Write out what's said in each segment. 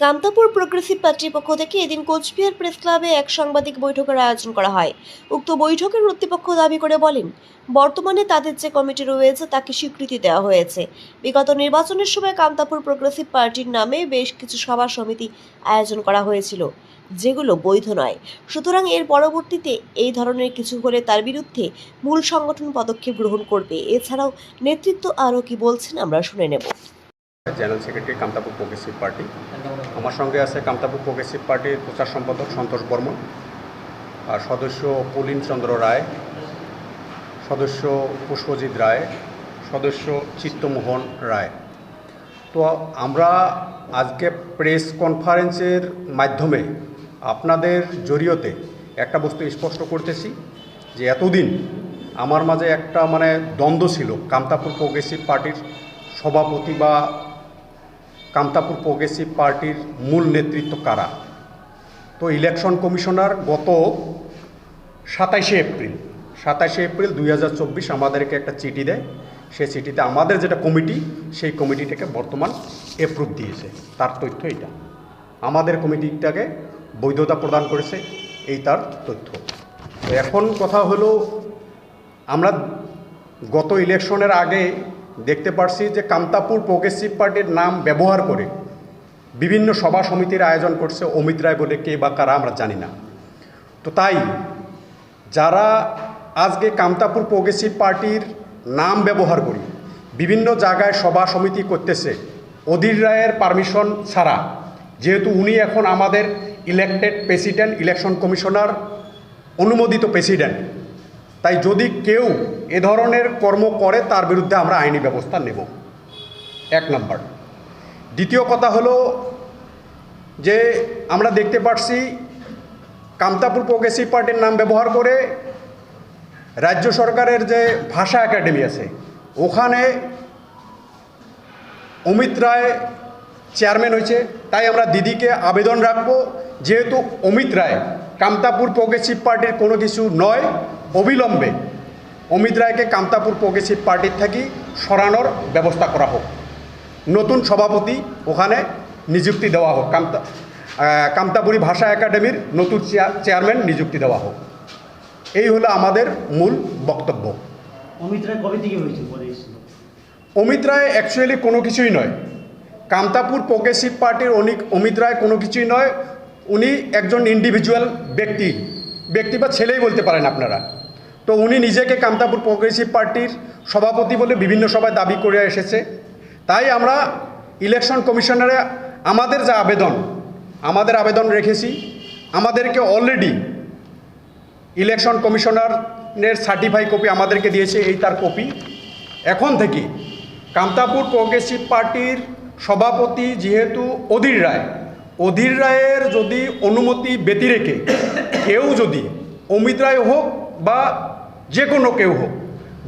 Kamtapur progressive পার্টির পক্ষ থেকে এদিন কোচবিহার প্রেস ক্লাবে এক সাংবাদিক বৈঠকের আয়োজন করা হয়। উক্ত বৈঠকে কর্তৃপক্ষ দাবি করে বলেন, বর্তমানে তাদের যে কমিটি রয়েছে তাকে স্বীকৃতি দেওয়া হয়েছে। বিগত নির্বাচনের সময় কামতাপুর প্রোগ্রেসিভ পার্টির নামে বেশ কিছু সভা সমিতি আয়োজন করা হয়েছিল, যেগুলো বৈধ নয়। সুতরাং এর পরবর্তীতে এই ধরনের কিছু হলে তার বিরুদ্ধে মূল সংগঠন পদক্ষেপ গ্রহণ করবে। এছাড়াও নেতৃত্ব আরও কি বলছেন আমরা শুনে নেব। General secretary Kamtapur Progressive Party. আমার সঙ্গে আছে কামতাপুর প্রোগ্রেসিভ পার্টির প্রচার সম্পাদক সন্তোষ বর্মন আর সদস্য পুলিন চন্দ্র রায় সদস্য পুষ্পজিৎ রায় সদস্য চিত্তমোহন রায়। তো আমরা আজকে প্রেস কনফারেন্সের মাধ্যমে আপনাদের জরিয়তে একটা বস্তু স্পষ্ট করতেছি যে এতদিন আমার মাঝে একটা মানে দ্বন্দ্ব ছিল কামতাপুর প্রোগ্রেসিভ পার্টির সভাপতি বা কামতাপুর প্রোগ্রেসিভ পার্টির মূল নেতৃত্ব কারা? তো ইলেকশন কমিশনার গত সাতাইশে এপ্রিল সাতাইশে এপ্রিল দুই হাজার চব্বিশ আমাদেরকে একটা চিঠি দেয়। সেই চিঠিতে আমাদের যেটা কমিটি, সেই কমিটিটাকে বর্তমান এপ্রুভ দিয়েছে। তার তথ্য এটা আমাদের কমিটিটাকে বৈধতা প্রদান করেছে, এই তার তথ্য। এখন কথা হলো, আমরা গত ইলেকশনের আগে দেখতে পারছি যে কামতাপুর প্রোগ্রেসিভ পার্টির নাম ব্যবহার করে বিভিন্ন সভা সমিতির আয়োজন করছে অমিত রায় বলে কে বা কারা আমরা জানি না। তো তাই যারা আজকে কামতাপুর প্রোগ্রেসিভ পার্টির নাম ব্যবহার করি, বিভিন্ন জায়গায় সভা সমিতি করতেছে, অধীর রায়ের পারমিশন ছাড়া, যেহেতু উনি এখন আমাদের ইলেকটেড প্রেসিডেন্ট ইলেকশন কমিশনার অনুমোদিত প্রেসিডেন্ট তাই যদি কেউ এ ধরনের কর্ম করে, তার বিরুদ্ধে আমরা আইনি ব্যবস্থা নেব। এক নম্বর। দ্বিতীয় কথা হলো যে আমরা দেখতে পাচ্ছি কামতাপুর প্রোগ্রেসিভ পার্টির নাম ব্যবহার করে রাজ্য সরকারের যে ভাষা একাডেমি আছে, ওখানে অমিত রায় চেয়ারম্যান হয়েছে তাই আমরা দিদিকে আবেদন রাখব। যেহেতু অমিত রায় কামতাপুর প্রোগ্রেসিভ পার্টির কোনো কিছু নয় অবিলম্বে অমিত রায়কে কামতাপুর প্রোগ্রেসিভ পার্টির থেকে সরানোর ব্যবস্থা করা হোক। নতুন সভাপতি ওখানে নিযুক্তি দেওয়া হোক কামতা কামতাপুরী ভাষা একাডেমির নতুন চেয়া- চেয়ারম্যান নিযুক্তি দেওয়া হোক। এই হলো আমাদের মূল বক্তব্য। অমিত রায় কবে থেকে হয়েছে অমিত রায় অ্যাকচুয়ালি কোনো কিছুই নয়। কামতাপুর প্রোগ্রেসিভ পার্টির অনিক, অমিত রায় কোনো কিছুই নয়। উনি একজন ইন্ডিভিজুয়াল ব্যক্তি। ব্যক্তি বা ছেলেই বলতে পারেন আপনারা। তো উনি নিজেকে কামতাপুর প্রোগ্রেসিভ পার্টির সভাপতি বলে বিভিন্ন সভায় দাবি করে এসেছে। তাই আমরা ইলেকশন কমিশনারে আমাদের যা আবেদন, আমাদের আবেদন রেখেছি। আমাদেরকে অলরেডি ইলেকশন কমিশনারের সার্টিফাই কপি আমাদেরকে দিয়েছে, এই তার কপি এখন থেকে কামতাপুর প্রোগ্রেসিভ পার্টির সভাপতি যেহেতু অধীর রায় অধীর রায়ের যদি অনুমতি ব্যতি রেখে কেউ যদি অমিত রায় হোক বা যে কোনো কেউ হোক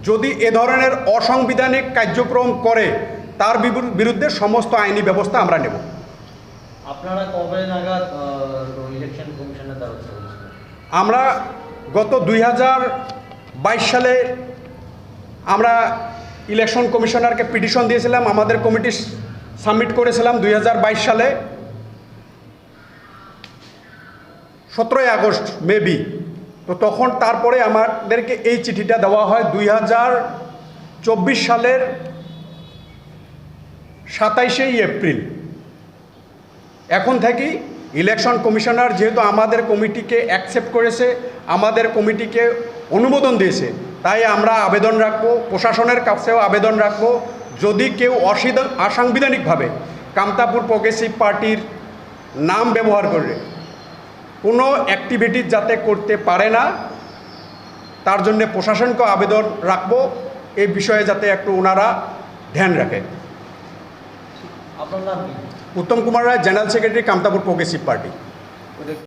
যদি এ ধরনের অসাংবিধানিক কার্যক্রম করে তার বিরুদ্ধে সমস্ত আইনি ব্যবস্থা আমরা নেব। আপনারা কবে নাগাদ ইলেকশন কমিশনের আমরা গত দুই হাজার বাইশ সালে আমরা ইলেকশন কমিশনারকে পিটিশন দিয়েছিলাম আমাদের কমিটি সাবমিট করেছিলাম দুই হাজার বাইশ সালে। সতেরোই আগস্ট, মেবি। তো তখন তারপরে আমাদেরকে এই চিঠিটা দেওয়া হয় দুই হাজার চব্বিশ সালের সাতাইশেই এপ্রিল। এখন থেকেই ইলেকশন কমিশনার যেহেতু আমাদের কমিটিকে অ্যাকসেপ্ট করেছে, আমাদের কমিটিকে অনুমোদন দিয়েছে, তাই আমরা আবেদন রাখব, প্রশাসনের কাছেও আবেদন রাখব যদি কেউ অসিধা অসাংবিধানিকভাবে কামতাপুর প্রোগ্রেসিভ পার্টির নাম ব্যবহার করে কোনো অ্যাক্টিভিটি যাতে করতে পারে না তার জন্য প্রশাসনকেও আবেদন রাখব। এই বিষয়ে যাতে একটু ওনারা ধ্যান রাখে Uttam Kumar Roy general secretary Kamtapur progressive party